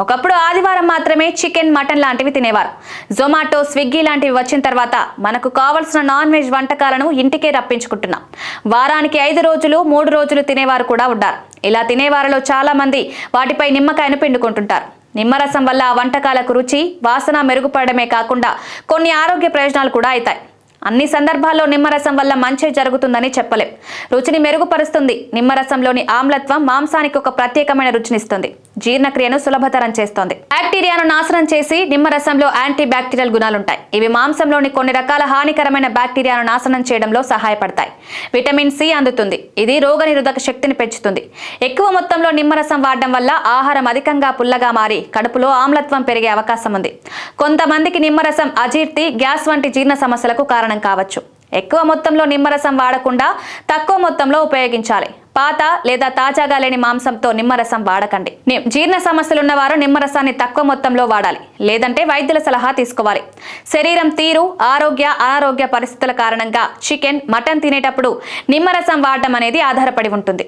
ఒకప్పుడు ఆదివారం మాత్రమే చికెన్ మటన్ లాంటివి తినేవారు. జొమాటో స్విగ్గీ లాంటివి వచ్చిన తర్వాత మనకు కావలసిన నాన్ వెజ్ వంటకాలను ఇంటికే రప్పించుకుంటున్నాం. వారానికి ఐదు రోజులు మూడు రోజులు తినేవారు కూడా ఉన్నారు. ఇలా తినేవారిలో చాలా మంది వాటిపై నిమ్మకాయను పిండుకుంటుంటారు. నిమ్మరసం వల్ల ఆ వంటకాలకు రుచి వాసన మెరుగుపడమే కాకుండా కొన్ని ఆరోగ్య ప్రయోజనాలు కూడా అవుతాయి అన్ని సందర్భాల్లో నిమ్మరసం వల్ల మంచి జరుగుతుందని చెప్పలేం. రుచిని మెరుగుపరుస్తుంది. నిమ్మరసంలోని ఆమ్లత్వం మాంసానికి ఒక ప్రత్యేకమైన రుచినిస్తుంది. జీర్ణక్రియను సులభతరం చేస్తుంది. బ్యాక్టీరియాను నాశనం చేసి నిమ్మరసంలో యాంటీ బ్యాక్టీరియల్ గుణాలుంటాయి. ఇవి మాంసంలోని కొన్ని రకాల హానికరమైన బ్యాక్టీరియాను నాశనం చేయడంలో సహాయపడతాయి. విటమిన్ సి అందుతుంది. ఇది రోగనిరోధక శక్తిని పెంచుతుంది. ఎక్కువ మొత్తంలో నిమ్మరసం వాడడం వల్ల ఆహారం అధికంగా పుల్లగా మారి కడుపులో ఆమ్లత్వం పెరిగే అవకాశం ఉంది కొంతమందికి నిమ్మరసం అజీర్తి గ్యాస్ వంటి జీర్ణ సమస్యలకు కారణం కావచ్చు. ఎక్కువ మొత్తంలో నిమ్మరసం వాడకుండా తక్కువ మొత్తంలో ఉపయోగించాలి. పాత లేదా తాజాగా లేని మాంసంతో నిమ్మరసం వాడకండి. జీర్ణ సమస్యలున్న వారు నిమ్మరసాన్ని తక్కువ మొత్తంలో వాడాలి. లేదంటే వైద్యుల సలహా తీసుకోవాలి. శరీరం తీరు ఆరోగ్య అనారోగ్య పరిస్థితుల కారణంగా చికెన్ మటన్ తినేటప్పుడు నిమ్మరసం వాడడం అనేది ఆధారపడి ఉంటుంది.